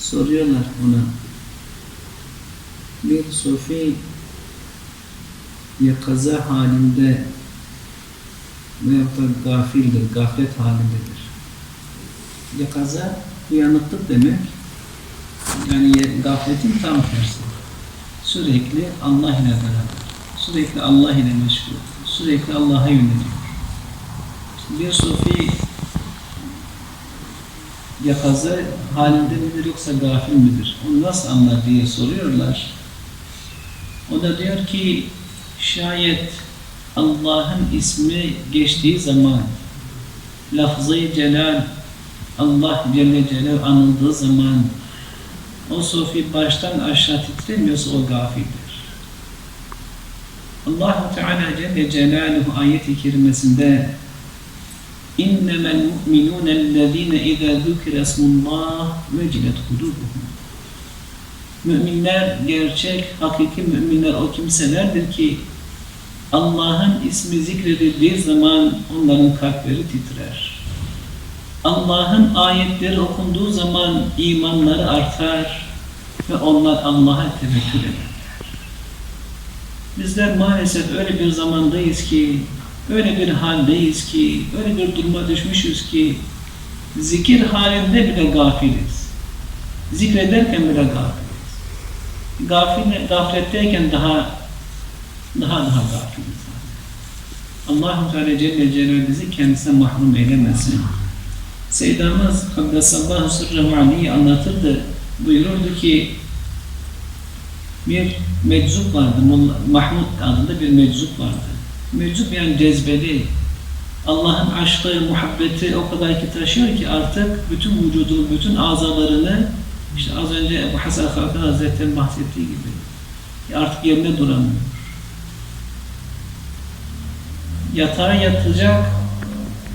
soruyorlar ona. Bir sufi ya kaza halinde veyahut da gafildir, gaflet halindedir. Ya kaza uyanıklık demek. Yani gafletin tam tersi. Sürekli Allah ile beraber. Sürekli Allah ile meşgul. Sürekli Allah'a yöneliyor. Bir sufi yakaza halinde midir yoksa gafil midir? Onu nasıl anlar diye soruyorlar. O da diyor ki şayet Allah'ın ismi geçtiği zaman lafzı celal Allah Celle Celal anıldığı zaman o sufi baştan aşağı titremiyorsa o gafildir. Allahu Teala Celle Celaluhu ayet-i kerimesinde اِنَّمَا الْمُؤْمِنُونَ الَّذ۪ينَ اِذَا ذُكِرَ اسْمُ اللّٰهِ وَجِلَتْ قُلُوبُهُمْ Müminler, gerçek, hakiki müminler o kimselerdir ki Allah'ın ismi zikredildiği zaman onların kalpleri titrer. Allah'ın ayetleri okunduğu zaman imanları artar ve onlar Allah'a tevekkül ederler. Bizler maalesef öyle bir zamandayız ki, öyle bir haldeyiz ki, öyle bir duruma düşmüşüz ki zikir halinde bile gafiliz. Zikrederken bile gafiliz. Gafil, gafletteyken daha daha daha gafiliz. Allah-u Teala Celle Celaluhu kendisine mahrum eylemesin. Seyyidamız Kaddesallahu Sırrı Ali'yi anlatırdı. Buyururdu ki bir meczup vardı. Mahmud adında bir meczup vardı. Meczup yani cezbeli. Allah'ın aşkı, muhabbeti o kadar ki taşıyor ki artık bütün vücudunu, bütün azalarını işte az önce Ebu Hasan Hakan Hazretleri'nin bahsettiği gibi artık yerinde duramıyor. Yatağa yatacak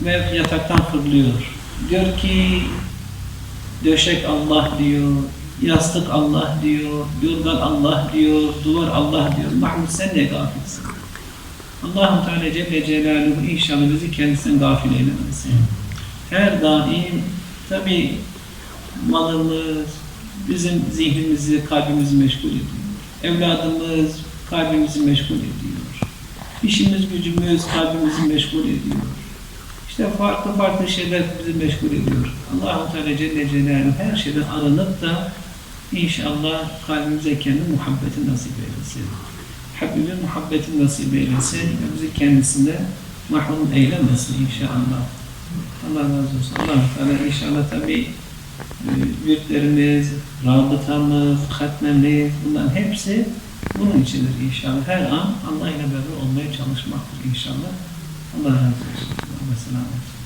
ve yataktan fırlıyor. Diyor ki döşek Allah diyor, yastık Allah diyor, yorgan Allah diyor, duvar Allah diyor. Mahmud sen ne gafilsin? Allah-u Teala Celle Celaluhu inşallah bizi kendisinden gafil eylemesin. Her daim tabi malımız bizim zihnimizi, kalbimizi meşgul ediyor. Evladımız kalbimizi meşgul ediyor. İşimiz, gücümüz kalbimizi meşgul ediyor. İşte farklı farklı şeyler bizi meşgul ediyor. Allah-u Teala Celle Celaluhu her şeyden aranıp da inşallah kalbimize kendi muhabbeti nasip eylesin. Habibin muhabbeti nasip eylesin bizi kendisine mahrum eylemesin inşallah. Allah razı olsun. allah Teala inşallah tabi büyüklerimiz, rabıtamız, hatmemiz bunların hepsi bunun içindir inşallah. Her an Allah ile beraber olmaya çalışmaktır inşallah. Allah razı olsun. Allah selamet.